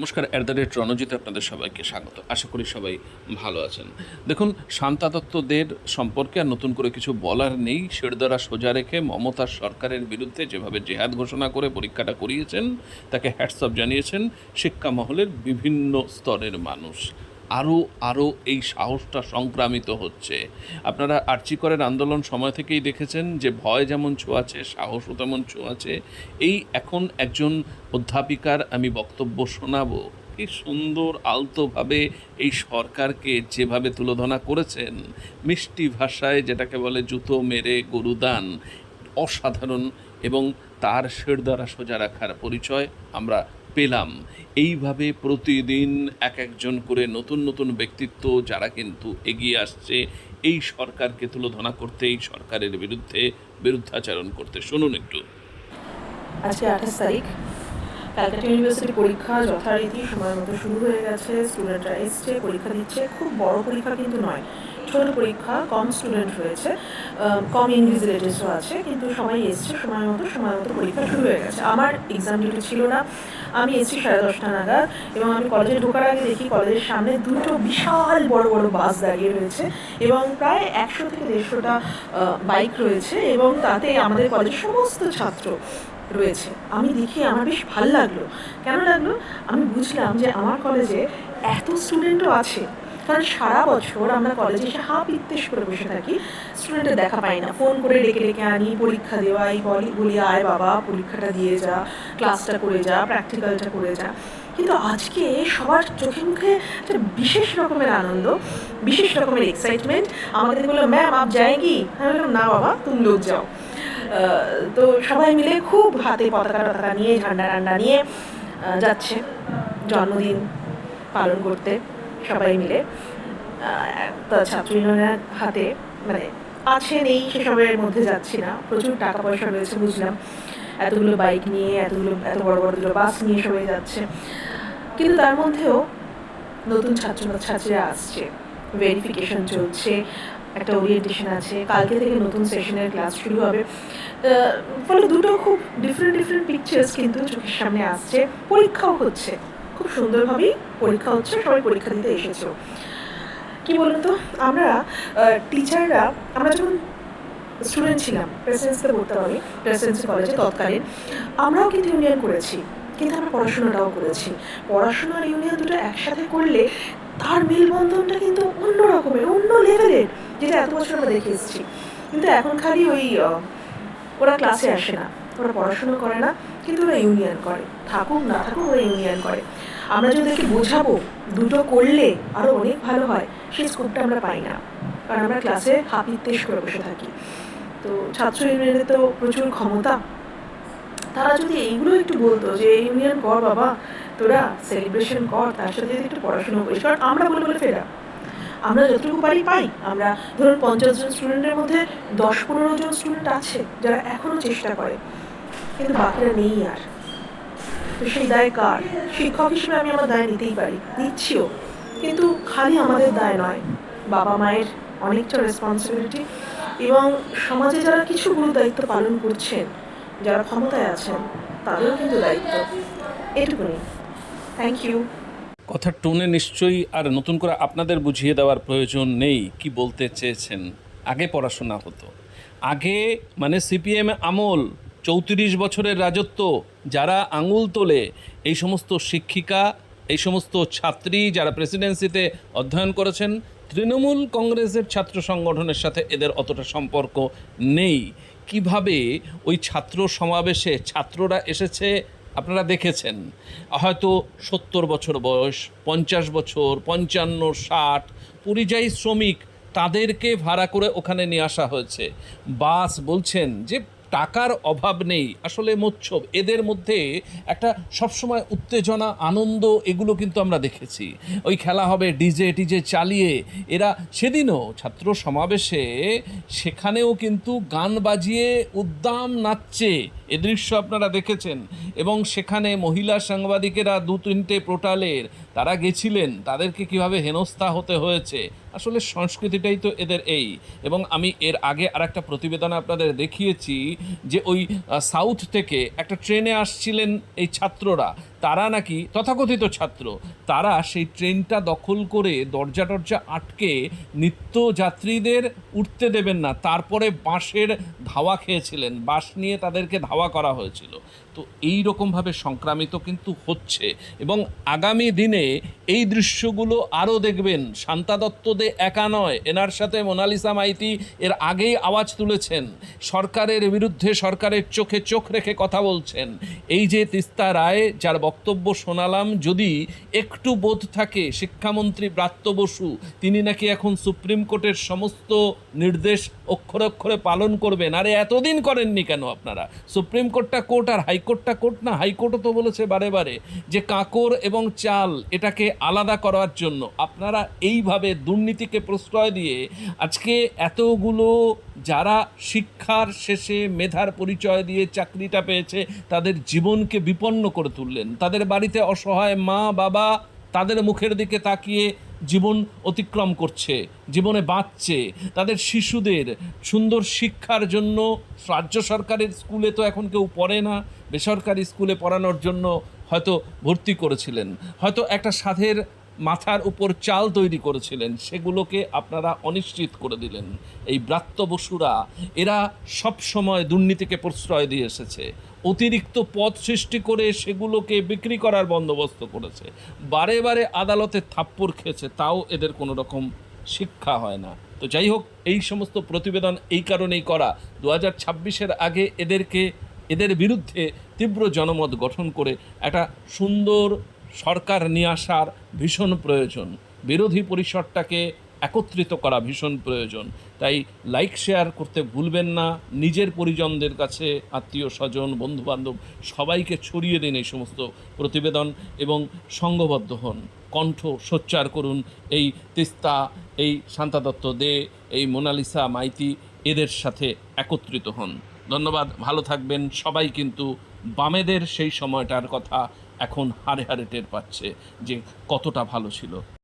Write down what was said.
নমস্কার at the rate রণজিতে আপনাদের সবাইকে স্বাগত। আশা করি সবাই ভালো আছেন। দেখুন শান্তা দত্তদের সম্পর্কে আর নতুন করে কিছু বলার নেই। শিরদারা সোজা রেখে মমতা সরকারের বিরুদ্ধে যেভাবে জেহাদ ঘোষণা করে পরীক্ষাটা করিয়েছেন, তাকে হ্যাটসঅপ জানিয়েছেন, শিক্ষা মহলের বিভিন্ন স্তরের মানুষ। আরও আরও এই সাহসটা সংক্রামিত হচ্ছে। আপনারা আর্চিকরের আন্দোলন সময় থেকেই দেখেছেন যে ভয় যেমন ছোঁয়াছে, সাহসও তেমন ছোঁয়াছে। এই এখন একজন অধ্যাপিকার আমি বক্তব্য শোনাবো। কি সুন্দর আলতোভাবে এই সরকারকে যেভাবে তুলোধনা করেছেন, মিষ্টি ভাষায় যেটাকে বলে জুতো মেরে গরুদান, অসাধারণ এবং তার শের দ্বারা সোজা রাখার পরিচয় আমরা পেলাম। এইভাবে প্রতিদিন এক একজন করে নতুন নতুন ব্যক্তিত্ব যারা কিন্তু এগিয়ে আসছে, এই সরকারকে তুলোধনা করতে, এই সরকারের বিরুদ্ধে বিরুদ্ধাচরণ করতে। শুনুন একটু। আজকে আঠাশ তারিখ। ক্যালকাটা ইউনিভার্সিটি পরীক্ষা যথারীতি সময় মতো শুরু হয়ে গেছে। স্টুডেন্টরা এসছে, পরীক্ষা দিচ্ছে। খুব বড় পরীক্ষা কিন্তু নয়। ছোট পরীক্ষা, কম স্টুডেন্ট রয়েছে কম ইনভিজিলেটার্সও আছে, কিন্তু সবাই এসছে, সময় মতো সময় মতো পরীক্ষা শুরু হয়ে গেছে। আমার এক্সাম ডিউটি ছিল না। আমি এসেছি সাড়ে দশটা নাগাদ এবং আমি কলেজে ঢোকার আগে দেখি কলেজের সামনে দুটো বিশাল বড় বড় বাস দাঁড়িয়ে রয়েছে এবং প্রায় একশো থেকে দেড়শোটা বাইক রয়েছে এবং তাতে আমাদের কলেজের সমস্ত ছাত্র রয়েছে। আমি দেখি আমার বেশ ভালো লাগল। কেন লাগল? আমি বুঝলাম যে আমার কলেজে এত স্টুডেন্টও আছে। কারণ সারা বছর আমরা কলেজে এসে হাফ ইত্তেস করে বসে থাকি। স্টুডেন্টের দেখা পাই না। ফোন করে ডেকে ডেকে আনি, পরীক্ষা দেওয়াই, বলি বলি, আয় বাবা, পরীক্ষাটা দিয়ে যা ক্লাসটা করে যা প্র্যাকটিক্যালটা করে যা। কিন্তু আজকে সবার চোখে মুখে একটা বিশেষ রকমের আনন্দ, বিশেষ রকমের এক্সাইটমেন্ট আমাদের বলল ম্যাম আপ যায়গি আমি বললাম, না বাবা, তুমি লোক যাও। তো সবাই মিলে খুব হাতে পতাকা টতাকা নিয়ে ঝান্ডা টান্ডা নিয়ে যাচ্ছে জন্মদিন পালন করতে। সবাই মিলে একটা ছাত্র ইউনিয়নের হাতে মানে আছে নেই সেসবের মধ্যে যাচ্ছি না। প্রচুর টাকা পয়সা রয়েছে, বুঝলাম। এতগুলো বাইক নিয়ে, এতগুলো, এত বড় বড় দুটো বাস নিয়ে সবাই যাচ্ছে। কিন্তু তার মধ্যেও নতুন ছাত্র, ছাত্রীরা আসছে। ভেরিফিকেশন চলছে, একটা ওরিয়েন্টেশন আছে। কালকে থেকে নতুন সেশনের ক্লাস শুরু হবে। ফলে দুটো খুব ডিফারেন্ট ডিফারেন্ট পিকচার্স কিন্তু চোখের সামনে আসছে। পরীক্ষাও হচ্ছে। খুব সুন্দরভাবেই পরীক্ষা হচ্ছে, সবাই পরীক্ষা দিতে এসেছ। কি বলুন তো আমরা টিচাররা আমরা যখন স্টুডেন্ট ছিলাম প্রেসিডেন্সিতে পড়তে পারি প্রেসিডেন্সি কলেজে তৎকালীন, আমরাও কিন্তু ইউনিয়ন করেছি, কিন্তু আমরা পড়াশোনাটাও করেছি। পড়াশোনার ইউনিয়ন দুটো একসাথে করলে তার মেলবন্ধনটা কিন্তু অন্য রকমের, অন্য লেভেলের যেটা এত বছর আমরা দেখে এসেছি। কিন্তু এখন খালি ওই ওরা ক্লাসে আসে না, ওরা পড়াশুনো করে না, কিন্তু ওরা ইউনিয়ন করে। থাকুক, না থাকুক, ওরা ইউনিয়ন করে। আমরা যদি ওদেরকে বোঝাবো, দুটো করলে আরও অনেক ভালো হয়, সেই স্কোপটা আমরা পাই না। কারণ আমরা ক্লাসে হাপিত্তেশ করে বসে থাকি। তো ছাত্র ইউনিয়নের তো প্রচুর ক্ষমতা। তারা যদি এইগুলো একটু বলতো যে ইউনিয়ন কর বাবা, তোরা সেলিব্রেশন কর, তার সাথে যদি একটু পড়াশোনা করিস। কারণ আমরা বলে বলে ফেরা আমরা যতটুকু পারি পাই। আমরা ধরুন পঞ্চাশ জন স্টুডেন্টের মধ্যে দশ পনেরো জন স্টুডেন্ট আছে, যারা এখনও চেষ্টা করে। কিন্তু বাকিরা নেই আর। সেই দায় কার? শিক্ষক হিসেবে আমি আমার দায় নিতেই পারি। নিচ্ছিও। কিন্তু খালি আমাদের দায় নয়। বাবা মায়ের অনেকটা রেসপন্সিবিলিটি এবং সমাজে যারা কিছু গুরু দায়িত্ব পালন করছেন, যারা ক্ষমতায় আছেন, তাদেরও কিন্তু দায়িত্ব। এটুকুনি থ্যাংক ইউ কথার টোনে নিশ্চয়ই আর নতুন করে আপনাদের বুঝিয়ে দেওয়ার প্রয়োজন নেই কি বলতে চেয়েছেন। আগে পড়াশোনা হতো। আগে মানে সিপিএম আমল। চৌত্রিশ বছরের রাজত্ব, যারা আঙুল তোলে, এই সমস্ত শিক্ষিকা, এই সমস্ত ছাত্রী যারা প্রেসিডেন্সিতে অধ্যয়ন করেছেন, তৃণমূল কংগ্রেসের ছাত্র সংগঠনের সাথে এদের অতটা সম্পর্ক নেই। কীভাবে ওই ছাত্র সমাবেশে ছাত্ররা এসেছে, আপনারা দেখেছেন। হয়তো সত্তর বছর বয়স, পঞ্চাশ বছর, পঞ্চান্ন, ষাট, পরিযায়ী শ্রমিক তাদেরকে ভাড়া করে ওখানে নিয়ে আসা হয়েছে। বাস বলছেন যে টাকার অভাব নেই, আসলে মোচ্ছব। এদের মধ্যে একটা সবসময় উত্তেজনা, আনন্দ, এগুলো কিন্তু আমরা দেখেছি। ওই খেলা হবে ডিজে, টিজে চালিয়ে। এরা সেদিনও ছাত্র সমাবেশে সেখানেও কিন্তু গান বাজিয়ে উদ্দাম নাচছে। এ দৃশ্য আপনারা দেখেছেন। এবং সেখানে মহিলা সাংবাদিকেরা দু তিনটে পোর্টালের, তারা গেছিলেন। তাদেরকে কীভাবে হেনস্থা হতে হয়েছে? আসলে সংস্কৃতিটাই তো এদের এই। এবং আমি এর আগে আর একটা প্রতিবেদনে আপনাদের দেখিয়েছি যে ওই সাউথ থেকে একটা ট্রেনে আসছিলেন এই ছাত্ররা। তারা নাকি তথাকথিত ছাত্র। তারা সেই ট্রেনটা দখল করে দরজা টরজা আটকে নিত্যযাত্রীদের উঠতে দেবেন না, তারপরে বাঁশের ধাওয়া খেয়েছিলেন। বাঁশ নিয়ে তাদেরকে ধাওয়া করা হয়েছিল। তো এই রকমভাবে সংক্রামিত কিন্তু হচ্ছে এবং আগামী দিনে এই দৃশ্যগুলো আরও দেখবেন। শান্তা দত্ত দে একা নয়, এনার সাথে মোনালিসা মাইতি এর আগেই আওয়াজ তুলেছেন। সরকারের বিরুদ্ধে সরকারের চোখে চোখ রেখে কথা বলছেন। এই যে তিস্তা রায়, যার বক্তব্য শোনালাম যদি একটু বোধ থাকে শিক্ষামন্ত্রী ব্রাত্য বসু, তিনি নাকি এখন সুপ্রিম কোর্টের সমস্ত নির্দেশ অক্ষরে অক্ষরে পালন করবেন। আরে এতদিন করেননি কেন আপনারা? সুপ্রিম কোর্টটা কোর্ট আর হাইকোর্টটা কোর্ট না? হাইকোর্টও তো বলেছে বারে বারে যে কাঁকর এবং চাল এটাকে আলাদা করার জন্য। আপনারা এইভাবে দুর্নীতিকে প্রশ্রয় দিয়ে আজকে এতগুলো যারা শিক্ষার শেষে মেধার পরিচয় দিয়ে চাকরিটা পেয়েছে, তাদের জীবনকে বিপন্ন করে তুললেন। তাদের বাড়িতে অসহায় মা, বাবা, তাদের মুখের দিকে তাকিয়ে জীবন অতিক্রম করছে, জীবনে বাঁচছে। তাদের শিশুদের সুন্দর শিক্ষার জন্য রাজ্য সরকারের স্কুলে তো এখন কেউ পড়ে না, বেসরকারি স্কুলে পড়ানোর জন্য হয়তো ভর্তি করেছিলেন। হয়তো একটা সাধের মাথার উপর চাল তৈরি করেছিলেন, সেগুলোকে আপনারা অনিশ্চিত করে দিলেন। এই ব্রাত্য বসুরা, এরা সব সময় দুর্নীতিকে প্রশ্রয় দিয়ে এসেছে। অতিরিক্ত পদ সৃষ্টি করে সেগুলোকে বিক্রি করার বন্দোবস্ত করেছে। বারে বারে আদালতে থাপ্পড় খেয়েছে, তাও এদের কোনো রকম শিক্ষা হয় না। তো যাই হোক, এই সমস্ত প্রতিবেদন এই কারণেই করা। দু হাজার ছাব্বিশের আগে এদেরকে, এদের বিরুদ্ধে তীব্র জনমত গঠন করে একটা সুন্দর সরকার নিয়ে আসার ভীষণ প্রয়োজন। বিরোধী পরিসরটাকে একত্রিত করা ভীষণ প্রয়োজন। তাই লাইক, শেয়ার করতে ভুলবেন না। নিজের পরিজনদের কাছে, আত্মীয় স্বজন, বন্ধুবান্ধব সবাইকে ছড়িয়ে দিন এই সমস্ত প্রতিবেদন এবং সংঘবদ্ধ হন। কণ্ঠ সোচ্চার করুন। এই তিস্তা, এই শান্তা দত্ত দে, এই মোনালিসা মাইতি এদের সাথে একত্রিত হন। ধন্যবাদ। ভালো থাকবেন। সবাই কিন্তু বামেদের সেই সময়টার কথা এখন হারে হারে টের পাচ্ছে যে কতটা ভালো ছিল।